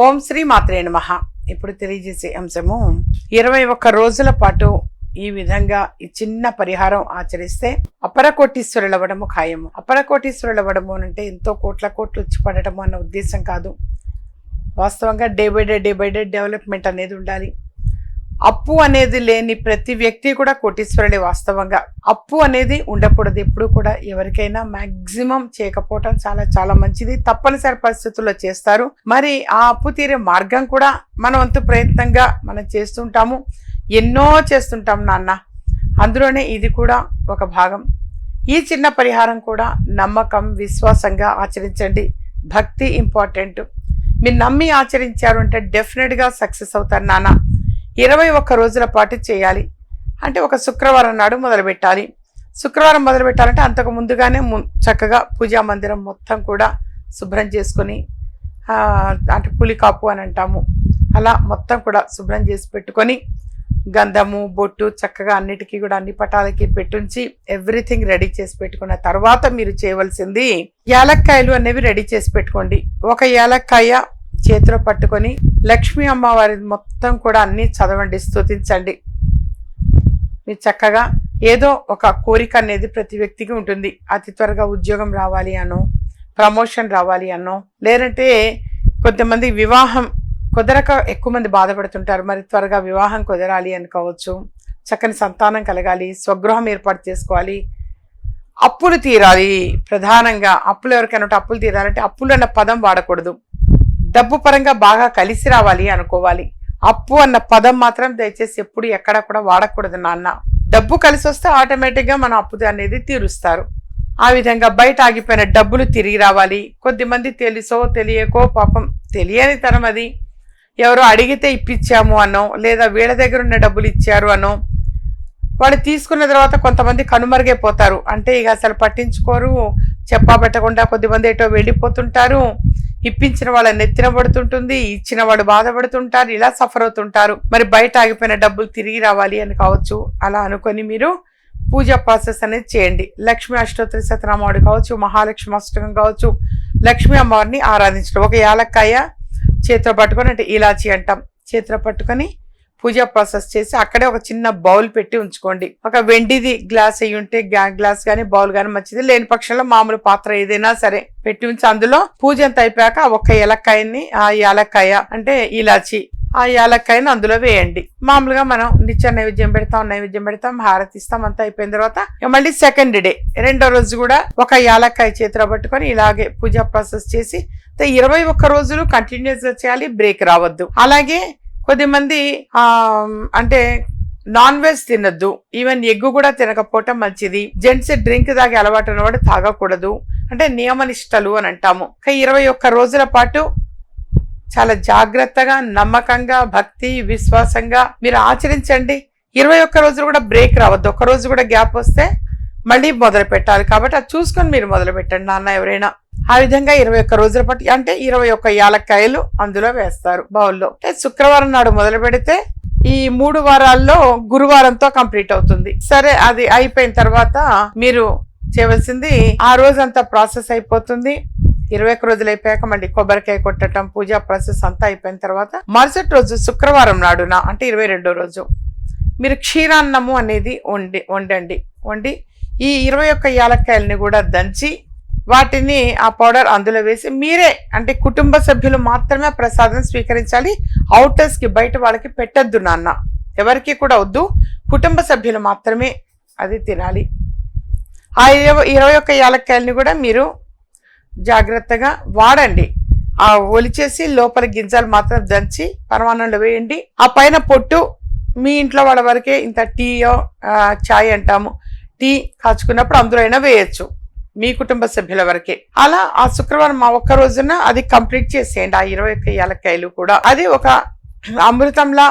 ఓం శ్రీ మాత్రే నమః. ఇప్పుడు తెలియజేసే అంశము ఇరవై ఒక్క రోజుల పాటు ఈ విధంగా ఈ చిన్న పరిహారం ఆచరిస్తే అపరకోటీశ్వరుల వడము ఖాయము. అపరకోటీశ్వరుల వడము అంటే ఎంతో కోట్ల కోట్లు వచ్చి పడటము అన్న ఉద్దేశం కాదు. వాస్తవంగా day by day day by day development అనేది ఉండాలి. అప్పు అనేది లేని ప్రతి వ్యక్తి కూడా కోటీశ్వరుడే వాస్తవంగా. అప్పు అనేది ఉండకూడదు ఎప్పుడు కూడా ఎవరికైనా మాక్సిమం చేయకపోవటం చాలా చాలా మంచిది. తప్పనిసరి పరిస్థితుల్లో చేస్తారు. మరి ఆ అప్పు తీరే మార్గం కూడా మన వంతు ప్రయత్నంగా మనం చేస్తుంటాము. ఎన్నో చేస్తుంటాం నాన్న. అందులోనే ఇది కూడా ఒక భాగం. ఈ చిన్న పరిహారం కూడా నమ్మకం విశ్వాసంగా ఆచరించండి. భక్తి ఇంపార్టెంట్. మీరు నమ్మి ఆచరించారు అంటే డెఫినెట్గా సక్సెస్ అవుతారు నాన్న. ఇరవై ఒక్క రోజుల పాటు చేయాలి. అంటే ఒక శుక్రవారం నాడు మొదలుపెట్టాలి. శుక్రవారం మొదలుపెట్టాలంటే అంతకు ముందుగానే ము- చక్కగా పూజా మందిరం మొత్తం కూడా శుభ్రం చేసుకొని అంటే పులికాపు అని అంటాము. అలా మొత్తం కూడా శుభ్రం చేసి పెట్టుకొని గంధము బొట్టు చక్కగా అన్నిటికీ కూడా అన్ని పటాలకి పెట్టుంచి ఎవ్రీథింగ్ రెడీ చేసి పెట్టుకున్న తర్వాత మీరు చేయవలసింది యాలక్కాయలు అనేవి రెడీ చేసి పెట్టుకోండి. ఒక యాలక్కాయ చేతిలో పట్టుకొని లక్ష్మీ అమ్మవారి మొత్తం కూడా అన్నీ చదవండి స్తుతించండి. మీరు చక్కగా ఏదో ఒక కోరిక అనేది ప్రతి వ్యక్తికి ఉంటుంది. అతి త్వరగా ఉద్యోగం రావాలి అనో ప్రమోషన్ రావాలి అనో లేదంటే కొంతమంది వివాహం కుదరక ఎక్కువ మంది బాధపడుతుంటారు. మరి త్వరగా వివాహం కుదరాలి అనుకోవచ్చు. చక్కని సంతానం కలగాలి స్వగృహం ఏర్పాటు చేసుకోవాలి. అప్పులు తీరాలి ప్రధానంగా. అప్పులు ఎవరికైనా అప్పులు తీరాలంటే అప్పులు అన్న పదం వాడకూడదు. డబ్బు పరంగా బాగా కలిసి రావాలి అనుకోవాలి. అప్పు అన్న పదం మాత్రం దయచేసి ఎప్పుడు ఎక్కడ కూడా వాడకూడదు నాన్న. డబ్బు కలిసి వస్తే ఆటోమేటిక్గా మన అప్పు అనేది తీరుస్తారు. ఆ విధంగా బయట ఆగిపోయిన డబ్బులు తిరిగి రావాలి. కొద్దిమంది తెలుసో తెలియకో పాపం తెలియని తరం అది. ఎవరో అడిగితే ఇప్పించాము అనో లేదా వీళ్ళ దగ్గర ఉన్న డబ్బులు ఇచ్చారు అనో వాళ్ళు తీసుకున్న తర్వాత కొంతమంది కనుమరుగైపోతారు. అంటే ఇక అసలు పట్టించుకోరు చెప్పా పెట్టకుండా కొద్దిమంది ఎటో వెళ్ళిపోతుంటారు. ఇప్పించిన వాళ్ళ నెత్తిన పడుతుంటుంది ఇచ్చిన వాడు బాధపడుతుంటారు ఇలా సఫర్ అవుతుంటారు. మరి బయట ఆగిపోయిన డబ్బులు తిరిగి రావాలి అని కావచ్చు అలా అనుకొని మీరు పూజా ప్రాసెస్ అనేది చేయండి. లక్ష్మీ అష్టోత్తరి శతనామాడు కావచ్చు మహాలక్ష్మి అష్టకం కావచ్చు లక్ష్మీ అమ్మవారిని ఆరాధించడం. ఒక యాలక్కాయ చేతిలో పట్టుకొని అంటే ఇలాచి అంటాం. చేతిలో పట్టుకొని పూజా ప్రాసెస్ చేసి అక్కడే ఒక చిన్న బౌల్ పెట్టి ఉంచుకోండి. ఒక వెండిది గ్లాస్ అయి ఉంటే గ్లాస్ కానీ బౌల్ కానీ మంచిది. లేని పక్షంలో మామూలు పాత్ర ఏదైనా సరే పెట్టి ఉంచి అందులో పూజ అంత అయిపోయాక ఒక ఎలక్కాయని ఏలక్కాయని ఆ యాలక్కాయ అంటే ఇలాచి ఆ యాలక్కాయని అందులో వేయండి. మామూలుగా మనం నిత్య నైవేద్యం పెడతాం నైవేద్యం పెడతాం హారతి ఇస్తాం అంతా అయిపోయిన తర్వాత మళ్ళీ సెకండ్ డే రెండో రోజు కూడా ఒక యాలక్కాయ చేతిలో పట్టుకొని ఇలాగే పూజా ప్రాసెస్ చేసి ఇరవై ఒక్క రోజులు కంటిన్యూస్గా చేయాలి బ్రేక్ రావద్దు. అలాగే కొద్దిమంది ఆ అంటే నాన్ వెజ్ తినద్దు. ఈవెన్ ఎగ్గు కూడా తినకపోవటం మంచిది. జెంట్స్ డ్రింక్ తాగే అలవాటు ఉన్నవాడు తాగకూడదు. అంటే నియమనిష్టలు అని అంటాము. ఇరవై ఒక్క రోజుల పాటు చాలా జాగ్రత్తగా నమ్మకంగా భక్తి విశ్వాసంగా మీరు ఆచరించండి. ఇరవై ఒక్క రోజులు కూడా బ్రేక్ రావద్దు. ఒక్క రోజు కూడా గ్యాప్ వస్తే మళ్ళీ మొదలు పెట్టాలి కాబట్టి అది చూసుకొని మీరు మొదలు పెట్టండి నాన్న ఎవరైనా. ఆ విధంగా ఇరవై ఒక్క రోజుల పాటు అంటే ఇరవై ఒక్క యాలక్కాయలు అందులో వేస్తారు బౌల్లో. అంటే శుక్రవారం నాడు మొదలు పెడితే ఈ మూడు వారాల్లో గురువారంతో కంప్లీట్ అవుతుంది. సరే అది అయిపోయిన తర్వాత మీరు చేయవలసింది ఆ రోజంతా ప్రాసెస్ అయిపోతుంది. ఇరవై ఒక్క రోజులు అయిపోయాక మళ్ళీ కొబ్బరికాయ కొట్టడం పూజా ప్రాసెస్ అంతా అయిపోయిన తర్వాత మరుసటి రోజు శుక్రవారం నాడున అంటే ఇరవై రెండో రోజు మీరు క్షీరాన్నము అనేది వండి వండండి. వండి ఈ ఇరవై ఒక్క యాలక్కాయలని కూడా దంచి వాటిని ఆ పౌడర్ అందులో వేసి మీరే అంటే కుటుంబ సభ్యులు మాత్రమే ప్రసాదం స్వీకరించాలి. అవుటర్స్కి బయట వాళ్ళకి పెట్టద్దు నాన్న. ఎవరికి కూడా వద్దు. కుటుంబ సభ్యులు మాత్రమే అది తినాలి. ఆ ఇరవై ఇరవై ఒక్క యాలక్కాయలని కూడా మీరు జాగ్రత్తగా వాడండి. ఆ ఒలిచేసి లోపల గింజలు మాత్రం దంచి పరమాన్నంలో వేయండి. ఆ పైన పొట్టు మీ ఇంట్లో వాళ్ళ వరకే ఇంత టీయో ఛాయ్ చాయ్ అంటాము. టీ కాచుకున్నప్పుడు అందులో అయినా వేయచ్చు. మీ కుటుంబ సభ్యుల వరకే. అలా ఆ శుక్రవారం మా ఒక్క రోజున అది కంప్లీట్ చేసేయండి. ఆ ఇరవై ఒక్క ఏలక్కాయలు కూడా. అది ఒక అమృతంలా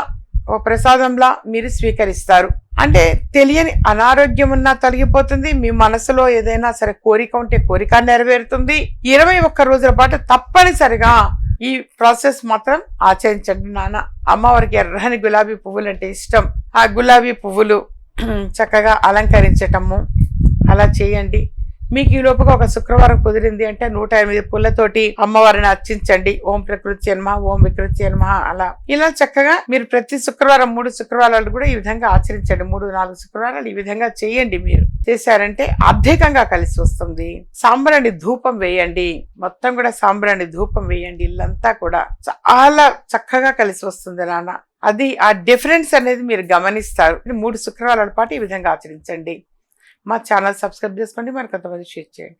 ఒక ప్రసాదంలా మీరు స్వీకరిస్తారు. అంటే తెలియని అనారోగ్యం ఉన్నా తొలగిపోతుంది. మీ మనసులో ఏదైనా సరే కోరిక ఉంటే కోరిక నెరవేరుతుంది. ఇరవై ఒక్క రోజుల పాటు తప్పనిసరిగా ఈ ప్రాసెస్ మాత్రం ఆచరించండి నాన్న. అమ్మవారికి ఎర్రని గులాబీ పువ్వులు అంటే ఇష్టం. ఆ గులాబీ పువ్వులు చక్కగా అలంకరించటము అలా చేయండి. మీకు ఈ లోపుగా ఒక శుక్రవారం కుదిరింది అంటే నూట ఎనిమిది పుల్లతోటి అమ్మవారిని అర్చించండి. ఓం ప్రకృతి జన్మ ఓం వికృతి జన్మ అలా. ఇలా చక్కగా మీరు ప్రతి శుక్రవారం మూడు శుక్రవారాలు కూడా ఈ విధంగా ఆచరించండి. మూడు నాలుగు శుక్రవారాలు ఈ విధంగా చేయండి మీరు. చేశారంటే ఆర్థికంగా కలిసి వస్తుంది. సాంబ్రాణి ధూపం వేయండి. మొత్తం కూడా సాంబ్రాణి ధూపం వేయండి. ఇల్లంతా కూడా చాలా చక్కగా కలిసి వస్తుంది నాన్న. అది ఆ డిఫరెన్స్ అనేది మీరు గమనిస్తారు. మూడు శుక్రవారాల పాటు ఈ విధంగా ఆచరించండి. మా ఛానల్ సబ్స్క్రైబ్ చేసుకోండి మరి కొంతమంది షేర్ చేయండి.